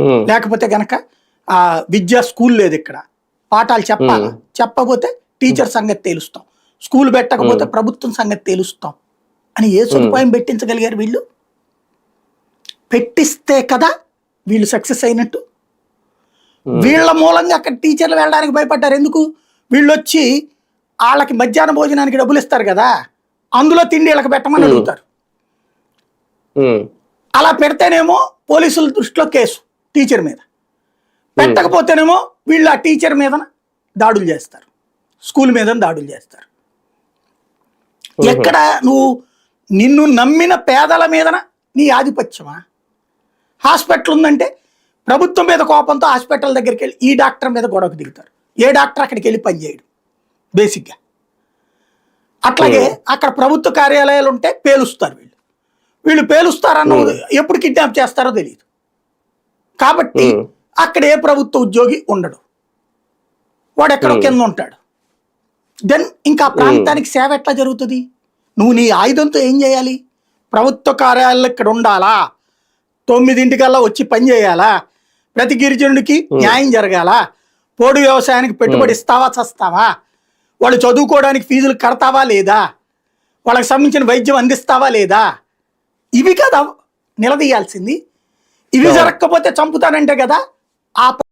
లేకపోతే గనక ఆ విద్యా స్కూల్ లేదు ఇక్కడ. పాఠాలు చెప్పాలా? చెప్పకపోతే టీచర్ సంగతి తేలుస్తాం. స్కూల్ పెట్టకపోతే ప్రభుత్వం సంగతి తేలుస్తాం. అని ఏ సదుపాయం పెట్టించగలిగారు వీళ్ళు? పెట్టిస్తే కదా వీళ్ళు సక్సెస్ అయినట్టు. వీళ్ళ మూలంగా అక్కడ టీచర్లు వెళ్ళడానికి భయపడ్డారు. ఎందుకు? వీళ్ళు వచ్చి వాళ్ళకి మధ్యాహ్న భోజనానికి డబ్బులు ఇస్తారు కదా. అందులో తిండి వీళ్ళకి పెట్టమని అడుగుతారు. అలా పెడితేనేమో పోలీసుల దృష్టిలో కేసు. టీచర్ మీద. పెట్టకపోతేనేమో వీళ్ళు ఆ టీచర్ మీద దాడులు చేస్తారు. స్కూల్ మీద దాడులు చేస్తారు. ఎక్కడ నువ్వు నిన్ను నమ్మిన పేదల మీదన నీ ఆధిపత్యమా? హాస్పిటల్ ఉందంటే ప్రభుత్వం మీద కోపంతో హాస్పిటల్ దగ్గరికి వెళ్ళి ఈ డాక్టర్ మీద గొడవకు దిగుతారు. ఏ డాక్టర్ అక్కడికి వెళ్ళి పనిచేయడు బేసిక్గా. అట్లాగే అక్కడ ప్రభుత్వ కార్యాలయాలు ఉంటే పేలుస్తారు వీళ్ళు. వీళ్ళు పేలుస్తారన్న ఎప్పుడు కిడ్నాప్ చేస్తారో తెలియదు కాబట్టి. అక్కడ ఏ ప్రభుత్వ ఉద్యోగి ఉండడు. వాడు ఎక్కడో కింద ఉంటాడు. దెన్ ఇంకా ప్రాంతానికి సేవ ఎట్లా జరుగుతుంది? నువ్వు నీ ఆయుధంతో ఏం చేయాలి? ప్రభుత్వ కార్యాలయాలు ఇక్కడ ఉండాలా? తొమ్మిదింటికల్లా వచ్చి పని చేయాలా? ప్రతి గిరిజనుడికి న్యాయం జరగాల? పోడు వ్యవసాయానికి పెట్టుబడి ఇస్తావా చస్తావా? వాళ్ళు చదువుకోవడానికి ఫీజులు కడతావా లేదా? వాళ్ళకి సంబంధించిన వైద్యం అందిస్తావా లేదా? ఇవి కదా నిలదీయాల్సింది. ఇవి జరగకపోతే చంపుతానంటే కదా? ఆ